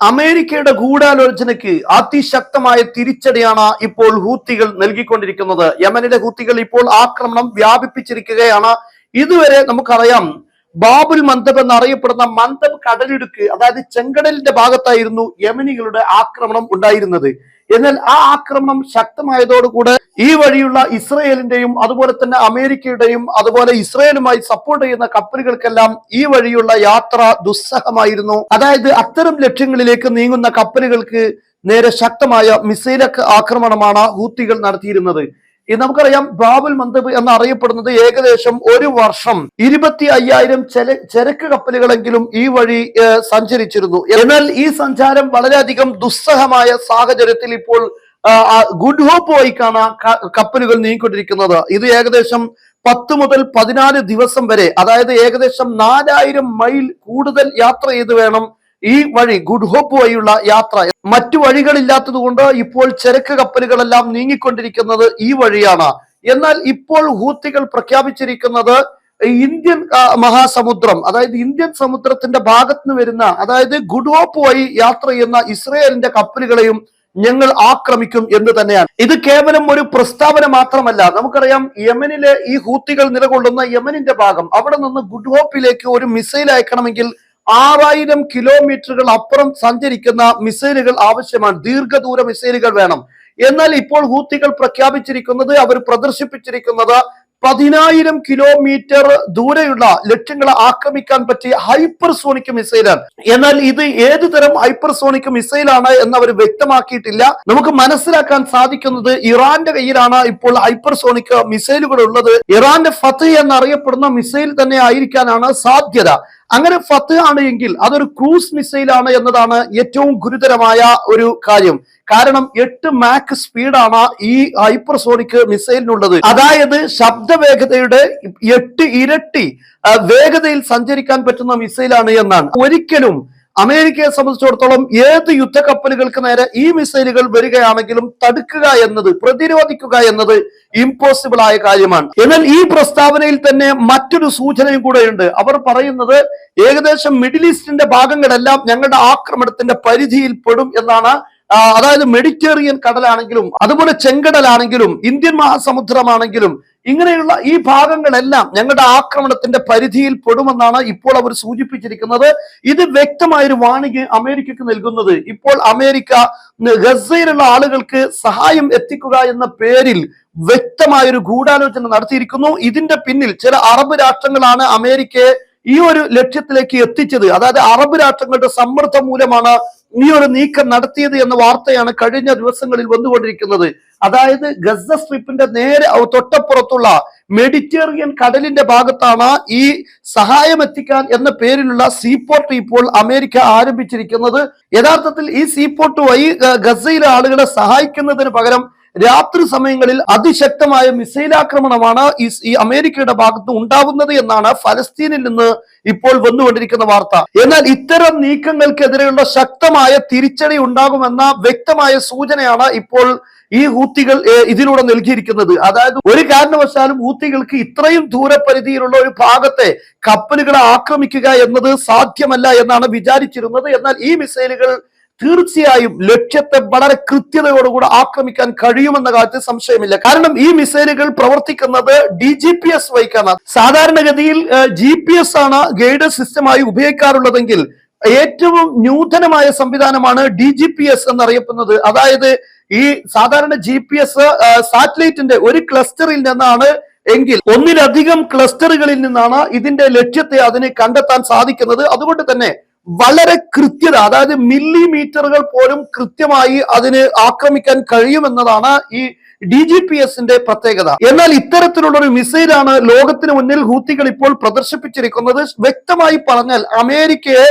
അമേരിക്കയുടെ ഗൂഢാലോചനയ്ക്ക് അതിശക്തമായ തിരിച്ചടിയാണ് ഇപ്പോൾ ഹൂത്തികൾ നൽകിക്കൊണ്ടിരിക്കുന്നത്. യമനിലെ ഹൂത്തികൾ ഇപ്പോൾ ആക്രമണം വ്യാപിപ്പിച്ചിരിക്കുകയാണ്. ഇതുവരെ നമുക്കറിയാം ബാബുൽ മന്ദബ് എന്നറിയപ്പെടുന്ന മന്ദബ് കടലിടുക്ക് അതായത് ചെങ്കടലിന്റെ ഭാഗത്തായിരുന്നു യമനികളുടെ ആക്രമണം ഉണ്ടായിരുന്നത്. എന്നാൽ ആ ആക്രമണം ശക്തമായതോടുകൂടെ ഈ വഴിയുള്ള ഇസ്രയേലിന്റെയും അതുപോലെ തന്നെ അമേരിക്കയുടെയും അതുപോലെ ഇസ്രയേലുമായി സപ്പോർട്ട് ചെയ്യുന്ന കപ്പലുകൾക്കെല്ലാം ഈ വഴിയുള്ള യാത്ര ദുസ്സഹമായിരുന്നു. അതായത് അത്തരം ലക്ഷ്യങ്ങളിലേക്ക് നീങ്ങുന്ന കപ്പലുകൾക്ക് നേരെ ശക്തമായ മിസൈലൊക്കെ ആക്രമണമാണ് ഹൂത്തികൾ നടത്തിയിരുന്നത്. നമുക്കറിയാം ബാബുൽ മന്ദബ് എന്നറിയപ്പെടുന്നത് ഏകദേശം ഒരു വർഷം ഇരുപത്തി അയ്യായിരം ചരക്ക് കപ്പലുകളെങ്കിലും ഈ വഴി സഞ്ചരിച്ചിരുന്നു. എന്നാൽ ഈ സഞ്ചാരം വളരെയധികം ദുസ്സഹമായ സാഹചര്യത്തിൽ ഇപ്പോൾ ഗുഡ് ഹോപ്പ് വഴിക്കാണ് കപ്പലുകൾ നീങ്ങിക്കൊണ്ടിരിക്കുന്നത്. ഇത് ഏകദേശം പത്ത് മുതൽ പതിനാല് ദിവസം വരെ അതായത് ഏകദേശം നാലായിരം മൈൽ കൂടുതൽ യാത്ര ചെയ്ത് വേണം ഈ വഴി ഗുഡ് ഹോപ്പ് വഴിയുള്ള യാത്ര. മറ്റു വഴികളില്ലാത്തത് കൊണ്ട് ഇപ്പോൾ ചരക്ക് കപ്പലുകളെല്ലാം നീങ്ങിക്കൊണ്ടിരിക്കുന്നത് ഈ വഴിയാണ്. എന്നാൽ ഇപ്പോൾ ഹൂത്തികൾ പ്രഖ്യാപിച്ചിരിക്കുന്നത് ഇന്ത്യൻ മഹാസമുദ്രം അതായത് ഇന്ത്യൻ സമുദ്രത്തിന്റെ ഭാഗത്ത് നിന്ന് വരുന്ന അതായത് ഗുഡ് ഹോപ്പ് വഴി യാത്ര ചെയ്യുന്ന ഇസ്രയേലിന്റെ കപ്പലുകളെയും ഞങ്ങൾ ആക്രമിക്കും എന്ന് തന്നെയാണ്. ഇത് കേവലം ഒരു പ്രസ്താവന മാത്രമല്ല. നമുക്കറിയാം യമനിലെ ഈ ഹൂത്തികൾ നിലകൊള്ളുന്ന യമനിന്റെ ഭാഗം അവിടെ നിന്ന് ഗുഡ് ഹോപ്പിലേക്ക് ഒരു മിസൈൽ അയക്കണമെങ്കിൽ ആറായിരം കിലോമീറ്ററുകൾ അപ്പുറം സഞ്ചരിക്കുന്ന മിസൈലുകൾ ആവശ്യമാണ്. ദീർഘദൂര മിസൈലുകൾ വേണം. എന്നാൽ ഇപ്പോൾ ഹൂത്തികൾ പ്രഖ്യാപിച്ചിരിക്കുന്നത് അവർ പ്രദർശിപ്പിച്ചിരിക്കുന്നത് പതിനായിരം കിലോമീറ്റർ ദൂരെയുള്ള ലക്ഷ്യങ്ങളെ ആക്രമിക്കാൻ പറ്റിയ ഹൈപ്പർസോണിക് മിസൈലാണ്. എന്നാൽ ഇത് ഏത് തരം ഹൈപ്പർസോണിക് മിസൈലാണ് എന്ന് അവർ വ്യക്തമാക്കിയിട്ടില്ല. നമുക്ക് മനസ്സിലാക്കാൻ സാധിക്കുന്നത് ഇറാന്റെ കയ്യിലാണ് ഇപ്പോൾ ഹൈപ്പർസോണിക് മിസൈലുകൾ ഉള്ളത് ഇറാന്റെ ഫത്ത് എന്നറിയപ്പെടുന്ന മിസൈൽ തന്നെ ആയിരിക്കാനാണ് സാധ്യത. അങ്ങനെ ഫത്ത് ആണ് എങ്കിൽ അതൊരു ക്രൂസ് മിസൈലാണ് എന്നതാണ് ഏറ്റവും ഗുരുതരമായ ഒരു കാര്യം. കാരണം എട്ട് മാക്ക് സ്പീഡാണ് ഈ ഹൈപ്പർസോണിക് മിസൈലിനുള്ളത്. അതായത് ശബ്ദ വേഗതയുടെ എട്ട് ഇരട്ടി വേഗതയിൽ സഞ്ചരിക്കാൻ പറ്റുന്ന മിസൈലാണ് എന്നാണ്. ഒരിക്കലും അമേരിക്കയെ സംബന്ധിച്ചിടത്തോളം ഏത് യുദ്ധക്കപ്പലുകൾക്ക് നേരെ ഈ മിസൈലുകൾ വരികയാണെങ്കിലും തടുക്കുക എന്നത് പ്രതിരോധിക്കുക എന്നത് ഇമ്പോസിബിൾ ആയ കാര്യമാണ്. എന്നാൽ ഈ പ്രസ്താവനയിൽ തന്നെ മറ്റൊരു സൂചനയും കൂടെയുണ്ട്. അവർ പറയുന്നത് ഏകദേശം മിഡിൽ ഈസ്റ്റിന്റെ ഭാഗങ്ങളെല്ലാം ഞങ്ങളുടെ ആക്രമണത്തിന്റെ പരിധിയിൽ പെടും എന്നാണ് അതായത് മെഡിറ്റേറിയൻ കടലാണെങ്കിലും അതുപോലെ ചെങ്കടലാണെങ്കിലും ഇന്ത്യൻ മഹാസമുദ്രമാണെങ്കിലും ഇങ്ങനെയുള്ള ഈ ഭാഗങ്ങളെല്ലാം ഞങ്ങളുടെ ആക്രമണത്തിന്റെ പരിധിയിൽ പെടുമെന്നാണ് ഇപ്പോൾ അവർ സൂചിപ്പിച്ചിരിക്കുന്നത്. ഇത് വ്യക്തമായൊരു വാണിജ്യ അമേരിക്കക്ക് നൽകുന്നത്. ഇപ്പോൾ അമേരിക്ക ഗസയിലുള്ള ആളുകൾക്ക് സഹായം എത്തിക്കുക എന്ന പേരിൽ വ്യക്തമായൊരു ഗൂഢാലോചന നടത്തിയിരിക്കുന്നു. ഇതിന്റെ പിന്നിൽ ചില അറബ് രാഷ്ട്രങ്ങളാണ് അമേരിക്കയെ ഈ ഒരു ലക്ഷ്യത്തിലേക്ക് എത്തിച്ചത് അതായത് അറബ് രാഷ്ട്രങ്ങളുടെ സമ്മർദ്ദം മൂലമാണ് ഈ ഒരു നീക്കം നടത്തിയത് എന്ന വാർത്തയാണ് കഴിഞ്ഞ ദിവസങ്ങളിൽ വന്നുകൊണ്ടിരിക്കുന്നത്. അതായത് ഗസ സ്ട്രിപ്പിന്റെ നേരെ തൊട്ടപ്പുറത്തുള്ള മെഡിറ്റേറിയൻ കടലിന്റെ ഭാഗത്താണ് ഈ സഹായം എത്തിക്കാൻ എന്ന പേരിലുള്ള സീപോർട്ട് ഇപ്പോൾ അമേരിക്ക ആരംഭിച്ചിരിക്കുന്നത്. യഥാർത്ഥത്തിൽ ഈ സീപോർട്ട് വഴി ഗസയിലെ ആളുകളെ സഹായിക്കുന്നതിന് പകരം രാത്രി സമയങ്ങളിൽ അതിശക്തമായ മിസൈൽ ആക്രമണമാണ് ഈ അമേരിക്കയുടെ ഭാഗത്ത് ഉണ്ടാവുന്നത് എന്നാണ് ഫലസ്തീനിൽ നിന്ന് ഇപ്പോൾ വന്നുകൊണ്ടിരിക്കുന്ന വാർത്ത. എന്നാൽ ഇത്തരം നീക്കങ്ങൾക്കെതിരെയുള്ള ശക്തമായ തിരിച്ചടി ഉണ്ടാകുമെന്ന വ്യക്തമായ സൂചനയാണ് ഇപ്പോൾ ഈ ഹൂത്തികൾ ഇതിലൂടെ നൽകിയിരിക്കുന്നത്. അതായത് ഒരു കാരണവശാലും ഹൂത്തികൾക്ക് ഇത്രയും ദൂരപരിധിയിലുള്ള ഒരു ഭാഗത്തെ കപ്പലുകളെ ആക്രമിക്കുക എന്നത് സാധ്യമല്ല എന്നാണ് വിചാരിച്ചിരുന്നത്. എന്നാൽ ഈ മിസൈലുകൾ തീർച്ചയായും ലക്ഷ്യത്തെ വളരെ കൃത്യതയോടുകൂടെ ആക്രമിക്കാൻ കഴിയുമെന്ന കാര്യത്തിൽ സംശയമില്ല. കാരണം ഈ മിസൈലുകൾ പ്രവർത്തിക്കുന്നത് ഡി ജി പി എസ് വൈക്കാണ് സാധാരണഗതിയിൽ ജി പി എസ് ആണ് ഗൈഡ് സിസ്റ്റമായി ഉപയോഗിക്കാറുള്ളതെങ്കിൽ ഏറ്റവും ന്യൂതനമായ സംവിധാനമാണ് ഡി ജി പി എസ് എന്നറിയപ്പെടുന്നത്. അതായത് ഈ സാധാരണ ജി പി എസ് സാറ്റലൈറ്റിന്റെ ഒരു ക്ലസ്റ്ററിൽ നിന്നാണ് എങ്കിൽ ഒന്നിലധികം ക്ലസ്റ്ററുകളിൽ നിന്നാണ് ഇതിന്റെ ലക്ഷ്യത്തെ അതിനെ കണ്ടെത്താൻ സാധിക്കുന്നത്. അതുകൊണ്ട് തന്നെ വളരെ കൃത്യത അതായത് മില്ലിമീറ്ററുകൾ പോലും കൃത്യമായി അതിന് ആക്രമിക്കാൻ കഴിയുമെന്നതാണ് ഈ ഡി ജി പി എസിന്റെ പ്രത്യേകത. എന്നാൽ ഇത്തരത്തിലുള്ള ഒരു മിസൈലാണ് ലോകത്തിന് മുന്നിൽ ഹൂത്തികൾ ഇപ്പോൾ പ്രദർശിപ്പിച്ചിരിക്കുന്നത്. വ്യക്തമായി പറഞ്ഞാൽ അമേരിക്കയെ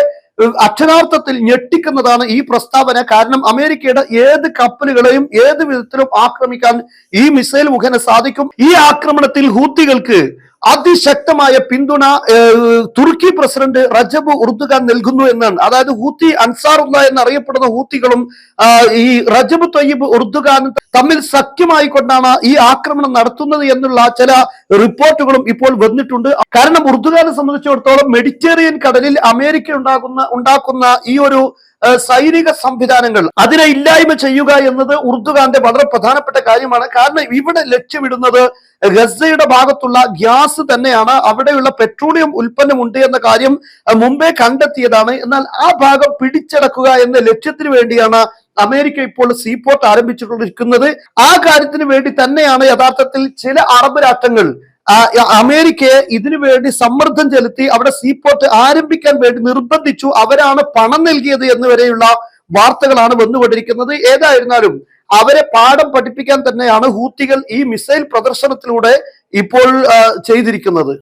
അക്ഷരാർത്ഥത്തിൽ ഞെട്ടിക്കുന്നതാണ് ഈ പ്രസ്താവന. കാരണം അമേരിക്കയുടെ ഏത് കപ്പലുകളെയും ഏത് വിധത്തിലും ആക്രമിക്കാൻ ഈ മിസൈൽ മുഖേന സാധിക്കും. ഈ ആക്രമണത്തിൽ ഹൂത്തികൾക്ക് അതിശക്തമായ പിന്തുണ തുർക്കി പ്രസിഡന്റ് റജബ് ഉർദുഖാൻ നൽകുന്നു എന്നാണ്. അതായത് ഹൂത്തി അൻസാറുള്ള എന്നറിയപ്പെടുന്ന ഹൂത്തികളും ഈ റജബ് തൊയ്യബ് ഉർദുഖാനും തമ്മിൽ സഖ്യമായി കൊണ്ടാണ് ഈ ആക്രമണം നടത്തുന്നത് എന്നുള്ള ചില റിപ്പോർട്ടുകളും ഇപ്പോൾ വന്നിട്ടുണ്ട്. കാരണം ഉർദുഖാനെ സംബന്ധിച്ചിടത്തോളം മെഡിറ്റേറിയൻ കടലിൽ അമേരിക്ക ഉണ്ടാകുന്ന ഉണ്ടാക്കുന്ന ഈ ഒരു സൈനിക സംവിധാനങ്ങൾ. അതിനെ ഇല്ലായ്മ ചെയ്യുക എന്നത് ഉർദുഖാന്റെ വളരെ പ്രധാനപ്പെട്ട കാര്യമാണ്. കാരണം ഇവിടെ ലക്ഷ്യമിടുന്നത് ഗസയുടെ ഭാഗത്തുള്ള ഗ്യാസ് തന്നെയാണ്. അവിടെയുള്ള പെട്രോളിയം ഉൽപ്പന്നം ഉണ്ട് എന്ന കാര്യം മുമ്പേ കണ്ടെത്തിയതാണ്. എന്നാൽ ആ ഭാഗം പിടിച്ചടക്കുക എന്ന ലക്ഷ്യത്തിന് വേണ്ടിയാണ് അമേരിക്ക ഇപ്പോൾ സീപോർട്ട് ആരംഭിച്ചുകൊണ്ടിരിക്കുന്നത് ആ കാര്യത്തിന് വേണ്ടി തന്നെയാണ് യഥാർത്ഥത്തിൽ ചില അറബ് രാഷ്ട്രങ്ങൾ അമേരിക്കയെ ഇതിനു വേണ്ടി സമ്മർദ്ദം ചെലുത്തി അവിടെ സീപോർട്ട് ആരംഭിക്കാൻ വേണ്ടി നിർബന്ധിച്ചു. അവരാണ് പണം നൽകിയത് എന്ന് വരെയുള്ള വാർത്തകളാണ് വന്നുകൊണ്ടിരിക്കുന്നത്. ഏതായിരുന്നാലും അവരെ പാഠം പഠിപ്പിക്കാൻ തന്നെയാണ് ഹൂത്തികൾ ഈ മിസൈൽ പ്രദർശനത്തിലൂടെ ഇപ്പോൾ ചെയ്തിരിക്കുന്നത്.